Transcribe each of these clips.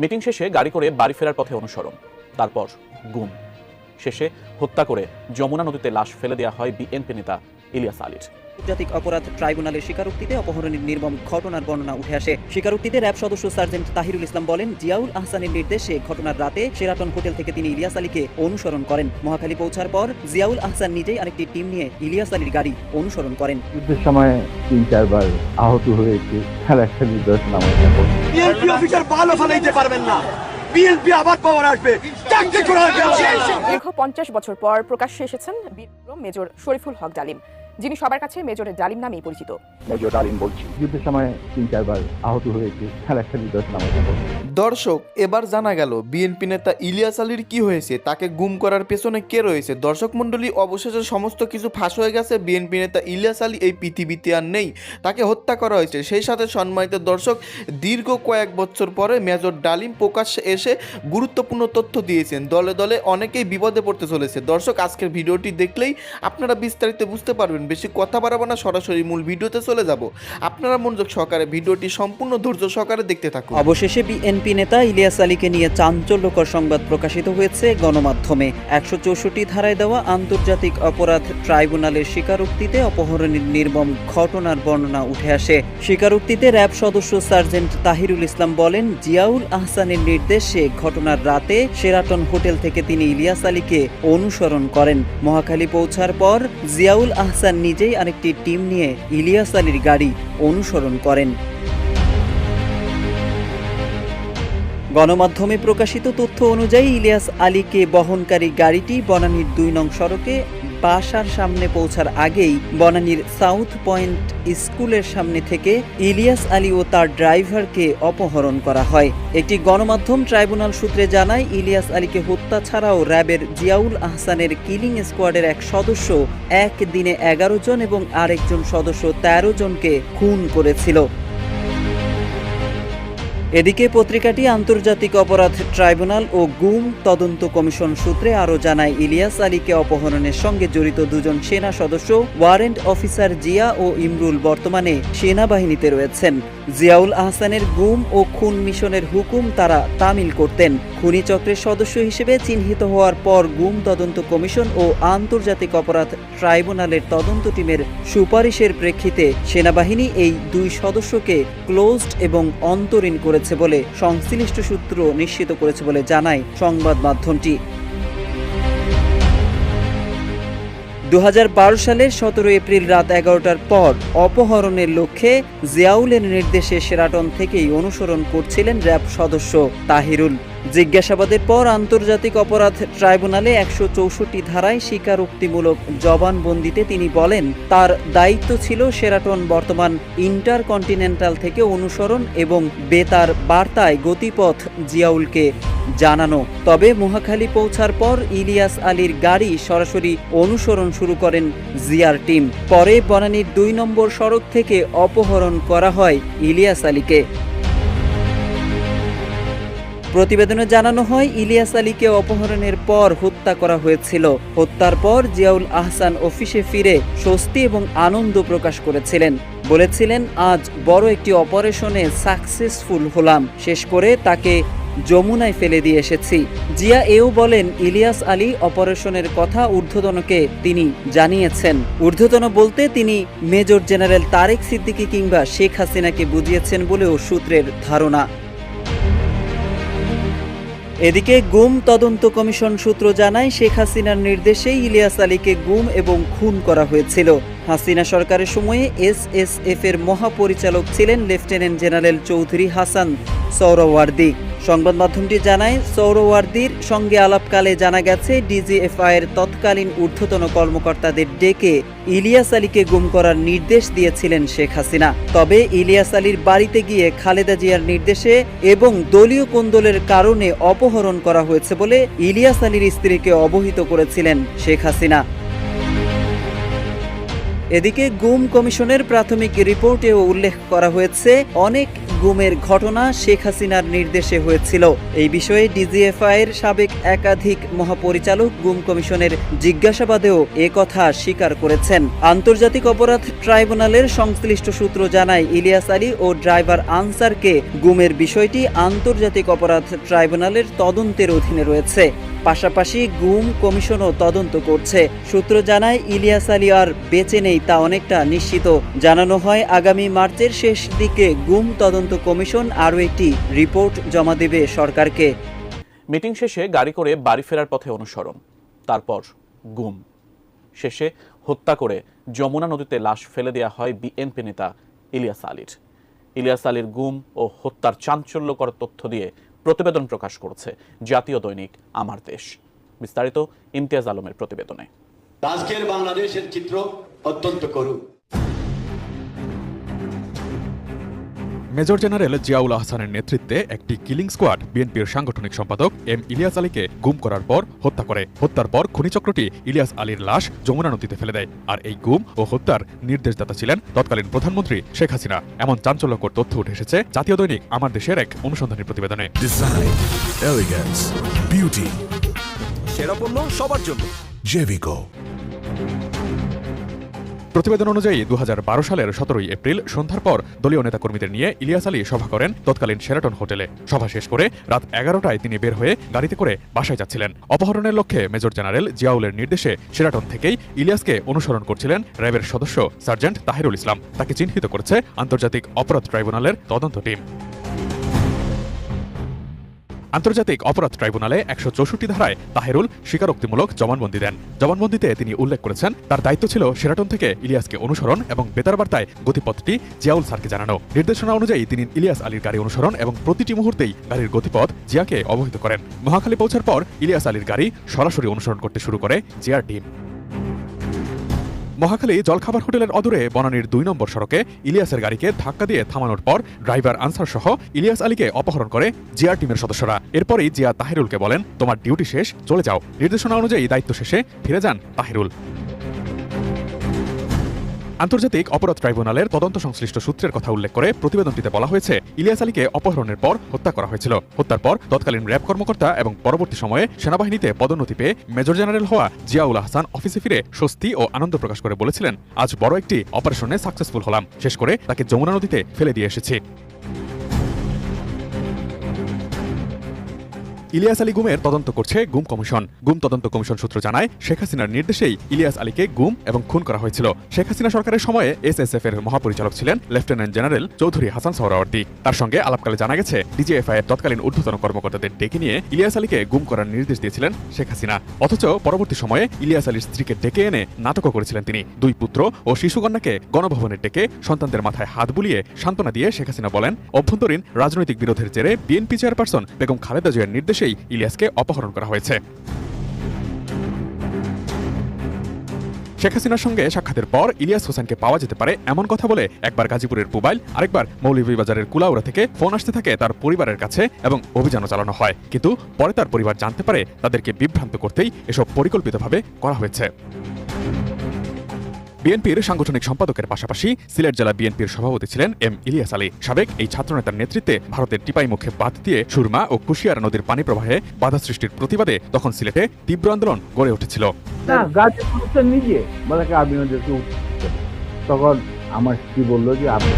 Meeting শেষে গাড়ি করে বাড়ি ফেরার পথে অনুসরণ, তারপর গুম। শেষে হত্যা করে যমুনা নদীতে লাশ ফেলে দেওয়া হয় বিএনপি নেতা ইলিয়াস আলীর। আন্তর্জাতিক অপরাধ ট্রাইব্যুনালের স্বীকারোক্তিতে অপহরণের নির্মম ঘটনার বর্ণনা উঠে আসে। স্বীকারোক্তিতে র্যাব সদস্য সার্জেন্ট তাহিরুল ইসলাম বলেন জিয়াউল আহসানের নির্দেশে ঘটনার রাতে সেরাটন হোটেল থেকে তিনি ইলিয়াস আলীকে অনুসরণ করেন। মহাখালী পৌঁছার পর জিয়াউল আহসান নিজেই আরেকটি টিম নিয়ে ইলিয়াস আলীর গাড়ি অনুসরণ করেন। যুদ্ধের সময় তিন চারবার আহত হয়েছে তার একটা নিদর্শন আমার বিএনপি অফিসার ভালো ফেলাইতে পারবেন না। বিএনপি আবার পাওয়ার আসবে। দীর্ঘ পঞ্চাশ বছর পর প্রকাশ্যে এসেছেন বীর মেজর শরীফুল হক ডালিম। যিনি সবার কাছে মেজর ডালিম নামেই পরিচিত। মেজর ডালিম বলছি। যুদ্ধের সময় তিন চারবার আহত হয়েছে। তার একটা নিদর্শন দর্শক এবার জানা গেল বিএনপি নেতা ইলিয়াস আলীর কি হয়েছে তাকে গুম করার পেছনে কে রয়েছে? দর্শক মণ্ডলী অবশেষে সমস্ত কিছু ফাঁস হয়ে গেছে বিএনপি নেতা ইলিয়াস আলী এই পৃথিবীতে আর নেই। তাকে হত্যা করা হয়েছে। সেই সাথে সম্মানিত দর্শক দীর্ঘ কয়েক বছর পরে মেজর ডালিম প্রকাশ্যে এসে গুরুত্বপূর্ণ তথ্য দিয়েছেন। দলে দলে অনেকেই বিপদে পড়তে চলেছে। দর্শক আজকের ভিডিওটি দেখলেই আপনারা বিস্তারিত বুঝতে পারবেন বেশি কথা বাড়াবো না, সরাসরি মূল ভিডিওতে চলে যাব। আপনারা মনোযোগ সহকারে ভিডিওটি সম্পূর্ণ ধৈর্য সহকারে দেখতে থাকুন। অবশেষে বিএনপি নেতা ইলিয়াস আলীকে নিয়ে চাঞ্চল্যকর সংবাদ প্রকাশিত হয়েছে গণমাধ্যমে। একশো চৌষট্টি ধারায় দেওয়া আন্তর্জাতিক অপরাধ ট্রাইব্যুনালের স্বীকারোক্তিতে অপহরণের নির্মম ঘটনার বর্ণনা উঠে আসে। স্বীকারোক্তিতে র্যাব সদস্য সার্জেন্ট তাহিরুল ইসলাম বলেন, জিয়াউল আহসানের নির্দেশে ঘটনার রাতে সেরাটন হোটেল থেকে তিনি ইলিয়াস আলীকে অনুসরণ করেন। মহাখালী পৌঁছার পর জিয়াউল আহসান নিজেই আরেকটি টিম নিয়ে ইলিয়াস আলীর গাড়ি অনুসরণ করেন। গণমাধ্যমে প্রকাশিত তথ্য অনুযায়ী ইলিয়াস আলীকে বহনকারী গাড়িটি বনানীর দুই নং সড়কে বাসার সামনে পৌঁছার আগেই বনানীর সাউথ পয়েন্ট স্কুলের সামনে থেকে ইলিয়াস আলী ও তার ড্রাইভারকে অপহরণ করা হয়। একটি গণমাধ্যম ট্রাইব্যুনাল সূত্রে জানায়, ইলিয়াস আলীকে হত্যা ছাড়াও র্যাবের জিয়াউল আহসানের কিলিং স্কোয়াডের এক সদস্য এক দিনে এগারো জন এবং আরেকজন সদস্য তেরো জনকে খুন করেছিল। এদিকে পত্রিকাটি আন্তর্জাতিক অপরাধ ট্রাইব্যুনাল ও গুম তদন্ত কমিশন সূত্রে আরও জানায় ইলিয়াস আলীকে অপহরণের সঙ্গে জড়িত দুজন সেনা সদস্য ওয়ারেন্ট অফিসার জিয়া ও ইমরুল বর্তমানে সেনাবাহিনীতে রয়েছেন। জিয়াউল আহসানের গুম ও খুন মিশনের হুকুম তারা তামিল করতেন। খুনি চক্রের সদস্য হিসেবে চিহ্নিত হওয়ার পর গুম তদন্ত কমিশন ও আন্তর্জাতিক অপরাধ ট্রাইব্যুনালের তদন্ত টিমের সুপারিশের প্রেক্ষিতে সেনাবাহিনী এই দুই সদস্যকে ক্লোজড এবং অন্তরীণ করেছে বলে সংশ্লিষ্ট সূত্র নিশ্চিত করেছে বলে জানায় সংবাদ মাধ্যমটি। দু হাজার বারো সালের সতেরো এপ্রিল রাত এগারোটার পর অপহরণের লক্ষ্যে জিয়াউলের নির্দেশে সেরাটন থেকেই অনুসরণ করছিলেন র্যাব সদস্য তাহিরুল। জিজ্ঞাসাবাদের পর আন্তর্জাতিক অপরাধ ট্রাইব্যুনালে একশো চৌষট্টি ধারায় স্বীকারোক্তিমূলক জবানবন্দিতে তিনি বলেন, তার দায়িত্ব ছিল সেরাটন বর্তমান ইন্টারকন্টিনেন্টাল থেকে অনুসরণ এবং বেতার বার্তায় গতিপথ জিয়াউলকে জানানো। তবে মহাখালী পৌঁছার পর ইলিয়াস আলীর গাড়ি সরাসরি অনুসরণ শুরু করেন জিয়ার টিম। পরে বনানীর দুই নম্বর সড়ক থেকে অপহরণ করা হয় ইলিয়াস আলীকে। প্রতিবেদনে জানানো হয়, ইলিয়াস আলীকে অপহরণের পর হত্যা করা হয়েছিল। হত্যার পর জিয়াউল আহসান অফিসে ফিরে স্বস্তি এবং আনন্দ প্রকাশ করেছিলেন। বলেছিলেন, আজ বড় একটি অপারেশনে সাকসেসফুল হলাম। শেষ করে তাকে যমুনায় ফেলে দিয়ে এসেছি। জিয়া এও বলেন, ইলিয়াস আলী অপারেশনের কথা ঊর্ধ্বতনকে তিনি জানিয়েছেন। ঊর্ধ্বতন বলতে, তিনি মেজর জেনারেল তারেক সিদ্দিকী কিংবা শেখ হাসিনাকে বুঝিয়েছেন বলেও সূত্রের ধারণা। এদিকে গুম তদন্ত কমিশন সূত্র জানায় শেখ হাসিনার নির্দেশে ইলিয়াস আলীকে গুম এবং খুন করা হয়েছিল। হাসিনা সরকারের সময়ে এসএসএফ এর মহাপরিচালক ছিলেন লেফটেন্যান্ট জেনারেল চৌধুরী হাসান সৌরওয়ার্দী সংবাদ মাধ্যমটি জানায়, সৌরওয়ার্দির সঙ্গে আলাপকালে জানা গেছে, ডিজিএফআইয়ের তৎকালীন ঊর্ধ্বতন কর্মকর্তাদের ডেকে ইলিয়াস আলীকে গুম করার নির্দেশ দিয়েছিলেন শেখ হাসিনা। তবে ইলিয়াস আলীর বাড়িতে গিয়ে খালেদা জিয়ার নির্দেশে এবং দলীয় কোন্দলের কারণে অপহরণ করা হয়েছে বলে ইলিয়াস আলীর স্ত্রীকে অবহিত করেছিলেন শেখ হাসিনা। এদিকে গুম কমিশনের প্রাথমিক রিপোর্টেও উল্লেখ করা হয়েছে, অনেক গুমের ঘটনা শেখ হাসিনার নির্দেশে হয়েছিল। এই বিষয়ে ডিজিএফআই এর সাবেক একাধিক মহাপরিচালক গুম কমিশনের জিজ্ঞাসাবাদেও এ কথা স্বীকার করেছেন। আন্তর্জাতিক অপরাধ ট্রাইব্যুনালের সংশ্লিষ্ট সূত্র জানায়, ইলিয়াস আলী ও ড্রাইভার আনসারকে গুমের বিষয়টি আন্তর্জাতিক অপরাধ ট্রাইব্যুনালের তদন্তের অধীনে রয়েছে। পাশাপাশি গুম কমিশনও তদন্ত করছে। সূত্র জানায়, ইলিয়াস আলী আর বেঁচে নেই তা অনেকটা নিশ্চিত। জানানো হয়, আগামী মার্চের শেষ দিকে গুম তদন্ত কমিশন আরও একটি রিপোর্ট জমা দেবে সরকারকে। মিটিং শেষে গাড়ি করে বাড়ি ফেরার পথে অনুসরণ। তারপর গুম। শেষে হত্যা করে যমুনা নদীতে লাশ ফেলে দেওয়া হয় বিএনপি নেতা ইলিয়াস আলীর। ইলিয়াস আলীর গুম ও হত্যার চাঞ্চল্যকর তথ্য দিয়ে প্রতিবেদন প্রকাশ করছে জাতীয় দৈনিক আমার দেশ। বিস্তারিত ইমতিয়াজ আলমের প্রতিবেদনে। আজকের বাংলাদেশের চিত্র অত্যন্ত করুণ। মেজর জেনারেল জিয়াউল আহসানের নেতৃত্বে একটি কিলিং স্কোয়াড বিএনপির সাংগঠনিক সম্পাদক এম ইলিয়াস আলীকে গুম করার পর হত্যা করে হত্যার পর খনিচক্রটি ইলিয়াস আলীর লাশ যমুনা নদীতে ফেলে দেয় আর এই গুম ও হত্যার নির্দেশদাতা ছিলেন তৎকালীন প্রধানমন্ত্রী শেখ হাসিনা এমন চাঞ্চল্যকর তথ্য উঠে এসেছে জাতীয় দৈনিক আমার দেশের এক অনুসন্ধানী প্রতিবেদনে beauty. সেরা পণ্য সবার জন্য Jevico. প্রতিবেদন অনুযায়ী দু হাজার বারো সালের সতেরোই এপ্রিল সন্ধ্যার পর দলীয় নেতাকর্মীদের নিয়ে ইলিয়াস আলী সভা করেন তৎকালীন শেরাটন হোটেলে। সভা শেষ করে রাত এগারোটায় তিনি বের হয়ে গাড়িতে করে বাসায় যাচ্ছিলেন। অপহরণের লক্ষ্যে মেজর জেনারেল জিয়াউলের নির্দেশে শেরাটন থেকেই ইলিয়াসকে অনুসরণ করছিলেন র্যাবের সদস্য সার্জেন্ট তাহিরুল ইসলাম। তাকে চিহ্নিত করেছে আন্তর্জাতিক অপরাধ ট্রাইব্যুনালের তদন্ত টিম। আন্তর্জাতিক অপরাধ ট্রাইব্যুনালে একশো চৌষট্টি ধারায় তাহেরুল স্বীকারোক্তিমূলক জবানবন্দি দেন। জবানবন্দিতে তিনি উল্লেখ করেছেন, তার দায়িত্ব ছিল সেরাটন থেকে ইলিয়াসকে অনুসরণ এবং বেতার বার্তায় গতিপথটি জিয়াউল স্যারকে জানানো। নির্দেশনা অনুযায়ী তিনি ইলিয়াস আলীর গাড়ি অনুসরণ এবং প্রতিটি মুহূর্তেই গাড়ির গতিপথ জিয়াকে অবহিত করেন। মহাখালী পৌঁছার পর ইলিয়াস আলীর গাড়ি সরাসরি অনুসরণ করতে শুরু করে জিয়ার টিম। মহাখালী জলখাবার হোটেলের অদূরে বনানীর দুই নম্বর সড়কে ইলিয়াসের গাড়িকে ধাক্কা দিয়ে থামানোর পর ড্রাইভার আনসার সহ ইলিয়াস আলীকে অপহরণ করে জিয়ার টিমের সদস্যরা। এরপরেই জিয়া তাহিরুলকে বলেন, তোমার ডিউটি শেষ, চলে যাও। নির্দেশনা অনুযায়ী দায়িত্ব শেষে ফিরে যান তাহিরুল। আন্তর্জাতিক অপরাধ ট্রাইব্যুনালের তদন্ত সংশ্লিষ্ট সূত্রের কথা উল্লেখ করে প্রতিবেদনটিতে বলা হয়েছে, ইলিয়াস আলীকে অপহরণের পর হত্যা করা হয়েছিল। হত্যার পর তৎকালীন র্যাব কর্মকর্তা এবং পরবর্তী সময়ে সেনাবাহিনীতে পদোন্নতি পেয়ে মেজর জেনারেল হওয়া জিয়াউল হাসান অফিসে ফিরে স্বস্তি ও আনন্দ প্রকাশ করে বলেছিলেন, আজ বড় একটি অপারেশনে সাকসেসফুল হলাম। শেষ করে তাকে যমুনা নদীতে ফেলে দিয়ে এসেছি। ইলিয়াস আলী গুমের তদন্ত করছে গুম কমিশন। গুম তদন্ত কমিশন সূত্র জানায়, শেখ হাসিনার নির্দেশেই ইলিয়াস আলীকে গুম এবং খুন করা হয়েছিল। শেখ হাসিনা সরকারের সময়ে এসএসএফ এর মহাপরিচালক ছিলেন লেফটেন্যান্ট জেনারেল চৌধুরী হাসান সোহরাওয়ার্দী তার সঙ্গে আলাপকালে জানা গেছে ডিজিএফআই এর তৎকালীন ঊর্ধ্বতন কর্মকর্তাদের ডেকে নিয়ে ইলিয়াস আলীকে গুম করার নির্দেশ দিয়েছিলেন শেখ হাসিনা। অথচ পরবর্তী সময়ে ইলিয়াস আলীর স্ত্রীকে ডেকে এনে নাটকও করেছিলেন তিনি। দুই পুত্র ও শিশুকন্যাকে গণভবনের ডেকে সন্তানদের মাথায় হাত বুলিয়ে সান্ত্বনা দিয়ে শেখ হাসিনা বলেন, অভ্যন্তরীণ রাজনৈতিক বিরোধের জেরে বিএনপি চেয়ারপারসন বেগম খালেদা জিয়ার নির্দেশেই ইলিয়াসকে অপহরণ করা হয়েছে। শেখ হাসিনার সঙ্গে সাক্ষাতের পর ইলিয়াস হোসেনকে পাওয়া যেতে পারে এমন কথা বলে একবার গাজীপুরের পুবাইল, আরেকবার মৌলভীবাজারের কুলাউড়া থেকে ফোন আসতে থাকে তার পরিবারের কাছে এবং অভিযানও চালানো হয়। কিন্তু পরে তার পরিবার জানতে পারে তাদেরকে বিভ্রান্ত করতেই এসব পরিকল্পিতভাবে করা হয়েছে। বিএনপির সাংগঠনিক সম্পাদকের পাশাপাশি সিলেট জেলা বিএনপির সভাপতি ছিলেন এম ইলিয়াস আলী। সাবেক এই ছাত্রনেতার নেতৃত্বে ভারতের টিপাই মুখে বাদ দিয়ে সুরমা ও কুশিয়ারা নদীর পানি প্রবাহে বাধা সৃষ্টির প্রতিবাদে তখন সিলেটে তীব্র আন্দোলন গড়ে উঠেছিল। না গাড়ি নিজে বলে কি আপনি ওদেরকে উঠতে তখন আমার স্ত্রী বলল যে আপনি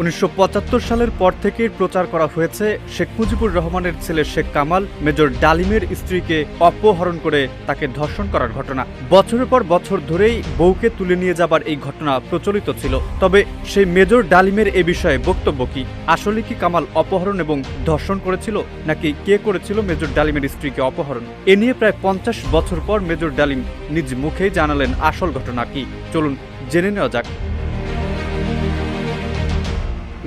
উনিশশো পঁচাত্তর সালের পর থেকে প্রচার করা হয়েছে শেখ মুজিবুর রহমানের ছেলে শেখ কামাল, মেজর ডালিমের স্ত্রীকে অপহরণ করে তাকে ধর্ষণ করার ঘটনা। বছরের পর বছর ধরেই বউকে তুলে নিয়ে যাবার এই ঘটনা প্রচলিত ছিল। তবে সেই মেজর ডালিমের এ বিষয়ে বক্তব্য কি? আসলে কি কামাল অপহরণ এবং ধর্ষণ করেছিল, নাকি কে করেছিল মেজর ডালিমের স্ত্রীকে অপহরণ? এ নিয়ে প্রায় পঞ্চাশ বছর পর মেজর ডালিম নিজ মুখেই জানালেন আসল ঘটনা কি। চলুন জেনে নেওয়া যাক।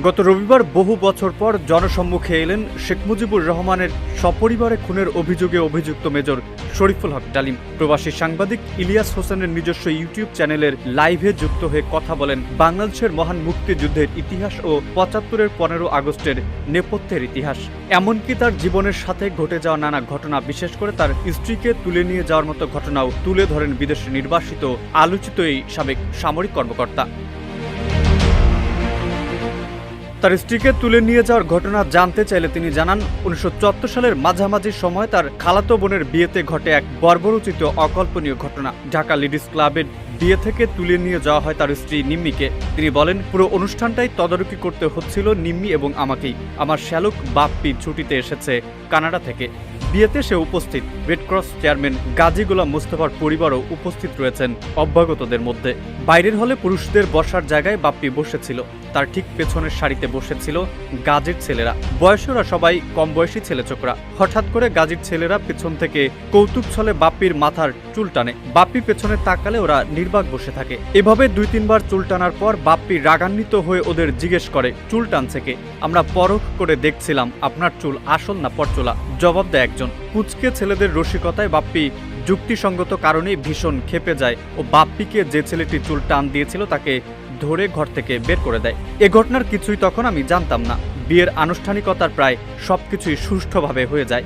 গত রবিবার বহু বছর পর জনসম্মুখে এলেন শেখ মুজিবুর রহমানের সপরিবারে খুনের অভিযোগে অভিযুক্ত মেজর শরীফুল হক ডালিম। প্রবাসী সাংবাদিক ইলিয়াস হোসেনের নিজস্ব ইউটিউব চ্যানেলের লাইভে যুক্ত হয়ে কথা বলেন বাংলাদেশের মহান মুক্তিযুদ্ধের ইতিহাস ও পঁচাত্তরের পনেরো আগস্টের নেপথ্যের ইতিহাস। এমনকি তার জীবনের সাথে ঘটে যাওয়া নানা ঘটনা, বিশেষ করে তার স্ত্রীকে তুলে নিয়ে যাওয়ার মতো ঘটনাও তুলে ধরেন বিদেশে নির্বাসিত, আলোচিত এই সাবেক সামরিক কর্মকর্তা। তার স্ত্রীকে তুলে নিয়ে যাওয়ার ঘটনা জানতে চাইলে তিনি জানান, উনিশশো সালের মাঝামাঝি সময় তার খালাতো বোনের বিয়েতে ঘটে এক বর্বরোচিত অকল্পনীয় ঘটনা। ঢাকা লেডিস ক্লাবের বিয়ে থেকে তুলে নিয়ে যাওয়া হয় তার স্ত্রী নিম্মিকে। তিনি বলেন, পুরো অনুষ্ঠানটাই তদারকি করতে হচ্ছিল নিম্মি এবং আমাকেই। আমার শ্যালক বাপ্পি ছুটিতে এসেছে কানাডা থেকে। বিয়েতে সে উপস্থিত। Red Cross chairman Gazi Golam মুস্তফার পরিবারও উপস্থিত রয়েছেন অভ্যাগতদের মধ্যে। বাইরের হলে পুরুষদের বসার জায়গায় বাপ্পি বসেছিল। তার ঠিক পেছনের সারিতে বসেছিল গাজীর ছেলেরা। বয়সেরা সবাই কম বয়সী ছেলে চোখরা। হঠাৎ করে গাজীর ছেলেরা পেছন থেকে কৌতুক ছলে বাপ্পির মাথার চুল টানে। বাপ্পি পেছনে তাকালে ওরা নির্বাক বসে থাকে। এভাবে দুই তিনবার চুল টানার পর বাপ্পি রাগান্বিত হয়ে ওদের জিজ্ঞেস করে, চুল টানছে কে? আমরা পরখ করে দেখছিলাম আপনার চুল আসল না পরচোলা? জবাব দেয় একজন। কুচকে ছেলেদের রসিকতায় বাপ্পি যুক্তিসঙ্গত কারণেই ভীষণ খেপে যায় ও বাপ্পিকে যে ছেলেটি চুল টান দিয়েছিল তাকে ধরে ঘর থেকে বের করে দেয়। এ ঘটনার কিছুই তখন আমি জানতাম না। বিয়ের আনুষ্ঠানিকতার প্রায় সবকিছুই সুষ্ঠুভাবে হয়ে যায়।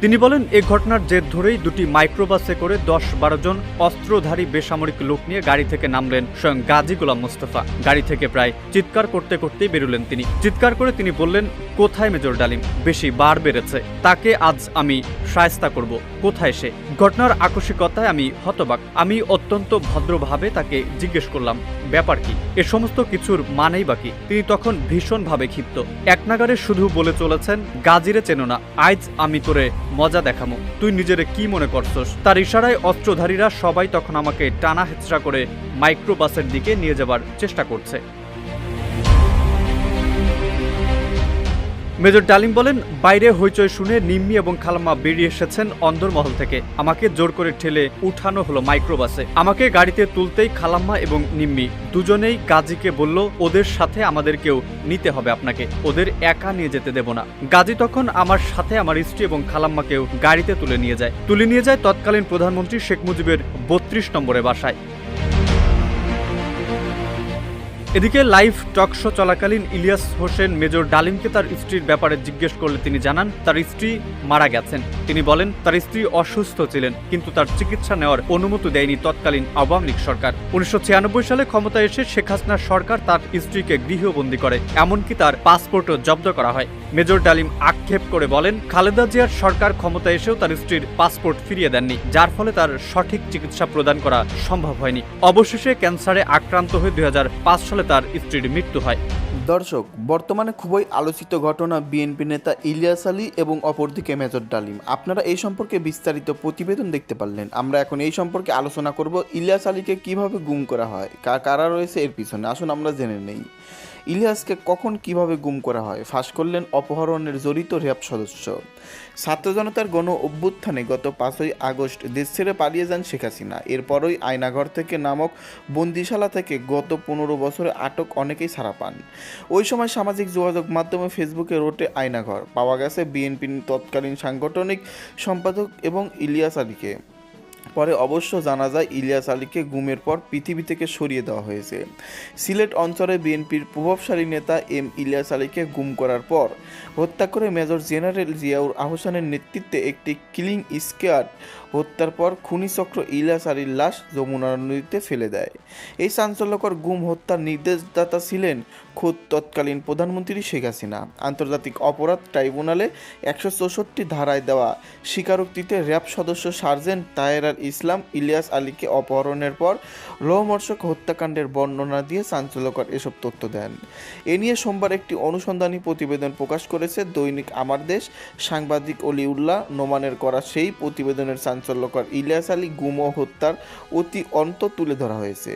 তিনি বলেন, এ ঘটনার জের ধরেই দুটি মাইক্রোবাসে করে দশ বারো জন অস্ত্রধারী বেসামরিক লোক নিয়ে গাড়ি থেকে নামলেন স্বয়ং গাজী গোলাম মোস্তফা। গাড়ি থেকে প্রায় চিৎকার করতে করতেই বেরোলেন তিনি। চিৎকার করে তিনি বললেন, কোথায় মেজর ডালিম? বেশি বার বেড়েছে। তাকে আজ আমি সায়স্তা করব। কোথায় সে? ঘটনার আকস্মিকতায় আমি হতবাক। আমি অত্যন্ত ভদ্রভাবে তাকে জিজ্ঞেস করলাম, ব্যাপার কি? এ সমস্ত কিছুর মানেই বাকি তিনি তখন ভীষণভাবে ক্ষিপ্ত। একনাগারে শুধু বলে চলেছেন, গাজিরে চেনো না। আইজ আমি তোরে মজা দেখামো। তুই নিজেরে কি মনে করছস? তার ইশারায় অস্ত্রধারীরা সবাই তখন আমাকে টানা হেচড়া করে মাইক্রোবাসের দিকে নিয়ে যাবার চেষ্টা করছে। মেজর ডালিম বলেন, বাইরে হইচই শুনে নিম্মি এবং খালাম্মা বেরিয়ে এসেছেন অন্দরমহল থেকে। আমাকে জোর করে ঠেলে উঠানো হলো মাইক্রোবাসে। আমাকে গাড়িতে তুলতেই খালাম্মা এবং নিম্মি দুজনেই গাজীকে বলল, ওদের সাথে আমাদেরকেও নিতে হবে আপনাকে। ওদের একা নিয়ে যেতে দেব না। গাজী তখন আমার সাথে আমার স্ত্রী এবং খালাম্মাকেও গাড়িতে তুলে নিয়ে যায়। তুলে নিয়ে যায় তৎকালীন প্রধানমন্ত্রী শেখ মুজিবের বত্রিশ নম্বরে বাসায়। এদিকে লাইভ টক শো চলাকালীন ইলিয়াস হোসেন মেজর ডালিমকে তার স্ত্রীর ব্যাপারে জিজ্ঞেস করলে তিনি জানান, তার স্ত্রী মারা গেছেন। তিনি বলেন, তার স্ত্রী অসুস্থ ছিলেন, কিন্তু তার চিকিৎসা নেওয়ার অনুমতি দেয়নি তৎকালীন আওয়ামী লীগ সরকার। উনিশশো সালে ক্ষমতায় এসে শেখ হাসিনার সরকার তার স্ত্রীকে গৃহবন্দী করে, এমনকি তার পাসপোর্টও জব্দ করা হয়। মেজর ডালিম আক্ষেপ করে বলেন, খালেদা জিয়ার সরকার ক্ষমতায় এসেও তার স্ত্রীর পাসপোর্ট ফিরিয়ে দেননি, যার ফলে তার সঠিক চিকিৎসা প্রদান করা সম্ভব হয়নি। অবশেষে ক্যান্সারে আক্রান্ত হয়ে দুই সালে তার স্ত্রীর মৃত্যু হয়। দর্শক, বর্তমানে খুবই আলোচিত ঘটনা বিএনপি নেতা ইলিয়াস আলী এবং অপরদিকে মেজর ডালিম। আপনারা এই সম্পর্কে বিস্তারিত প্রতিবেদন দেখতে পারলেন। আমরা এখন এই সম্পর্কে আলোচনা করব ইলিয়াস আলীকে কীভাবে গুম করা হয় কারা রয়েছে এর পিছনে? আসুন আমরা জেনে নেই। ইলিয়াসকে কখন কীভাবে গুম করা হয়? ফাঁস করলেন অপহরণের জড়িত র্যাব সদস্য। ছাত্র জনতার গণ অভ্যুত্থানে গত পাঁচই আগস্ট দেশ ছেড়ে পালিয়ে যান শেখ হাসিনা। এরপরই আয়নাঘর থেকে নামক বন্দিশালা থেকে গত পনেরো বছরে আটক অনেকেই ছাড়া পান। ওই সময় সামাজিক যোগাযোগ মাধ্যমে ফেসবুকে রোটে আয়নাঘর। পাওয়া গেছে বিএনপির তৎকালীন সাংগঠনিক সম্পাদক এবং ইলিয়াস আলীকে। পরে অবশ্য জানা যায় ইলিয়াস আলীকে গুমের পর পৃথিবী থেকে সরিয়ে দেওয়া হয়েছে। সিলেট অঞ্চলে বিএনপির প্রভাবশালী নেতা এম ইলিয়াস আলীকে গুম করার পর হত্যা করে মেজর জেনারেল জিয়াউর আহসানের নেতৃত্বে একটি কিলিং স্কোয়াড হত্যার পর খুনি চক্র ইলিয়াস আলীর লাশ যমুনা নদীতে ফেলে দেয়। এই চাঞ্চল্যকর গুম হত্যার নির্দেশদাতা ছিলেন খোদ তৎকালীন প্রধানমন্ত্রী শেখ হাসিনা। আন্তর্জাতিক অপরাধ ট্রাইব্যুনালে একশো চৌষট্টি ধারায় দেওয়া স্বীকারোক্তিতে র্যাব সদস্য সার্জেন্ট তায়েরার ইসলাম ইলিয়াস আলীকে অপহরণের পর লোহমর্ষক হত্যাকাণ্ডের বর্ণনা দিয়ে চাঞ্চল্যকর এসব তথ্য দেন। এ নিয়ে সোমবার একটি অনুসন্ধানী প্রতিবেদন প্রকাশ করেছে দৈনিক আমার দেশ। সাংবাদিক অলিউল্লাহ নোমানের করা সেই প্রতিবেদনের চাঞ্চল্যকর ইলিয়াস আলী গুম ও হত্যার অতি অন্ত তুলে ধরা হয়েছে।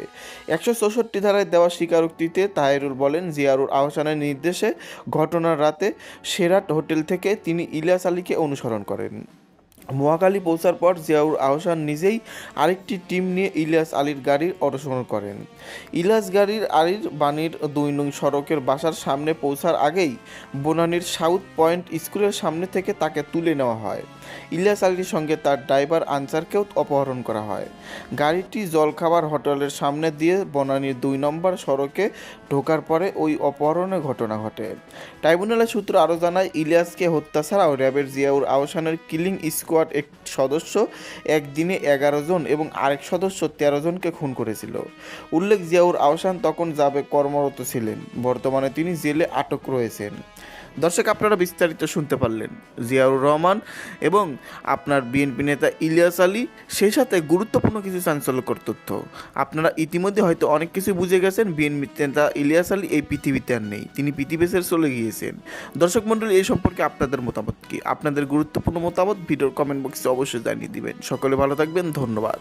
একশো চৌষট্টি ধারায় দেওয়া স্বীকারোক্তিতে তাহেরুল বলেন জিয়ারুর আহসানের নির্দেশে ঘটনার রাতে সেরাট হোটেল থেকে তিনি ইলিয়াস আলীকে অনুসরণ করেন। মহাকালী পৌঁছার পর জিয়াউর আহসান নিজেই আরেকটি টিম নিয়ে ইলিয়াস আলীর গাড়ির অনুসরণ করেন। ইলিয়াস গাড়ির আলীর বাণীর দুই নং সড়কের বাসার সামনে পৌঁছার আগেই বনানীর সাউথ পয়েন্ট স্কুলের সামনে থেকে তাকে তুলে নেওয়া হয়। ইলিয়াস আলীর সঙ্গে তার ড্রাইভার আনসারকেও অপহরণ করা হয়। গাড়িটি জলখাবার হোটেলের সামনে দিয়ে বনানীর দুই নম্বর সড়কে ঢোকার পরে ওই অপহরণের ঘটনা ঘটে। ট্রাইব্যুনালের সূত্র আরও জানায়, ইলিয়াসকে হত্যা ছাড়াও র্যাবের জিয়াউর আহসানের কিলিং স্কোয়াড এক সদস্য একদিনে এগারো জন এবং আরেক সদস্য তেরো জনকে খুন করেছিল। উল্লেখ জিয়াউর আহসান তখন যাবে কর্মরত ছিলেন। বর্তমানে তিনি জেলে আটক রয়েছেন। দর্শক, আপনারা বিস্তারিত শুনতে পারলেন জিয়াউর রহমান এবং আপনার বিএনপি নেতা ইলিয়াস আলী, সেই সাথে গুরুত্বপূর্ণ কিছু চাঞ্চল্যকর তথ্য। আপনারা ইতিমধ্যে হয়তো অনেক কিছু বুঝে গেছেন, বিএনপি নেতা ইলিয়াস আলী এই পৃথিবীতে আর নেই, তিনি পৃথিবী চলে গিয়েছেন। দর্শক মণ্ডলী, এই সম্পর্কে আপনাদের মতামত কি? আপনাদের গুরুত্বপূর্ণ মতামত ভিডিওর কমেন্ট বক্সে অবশ্যই জানিয়ে দিবেন। সকলে ভালো থাকবেন, ধন্যবাদ।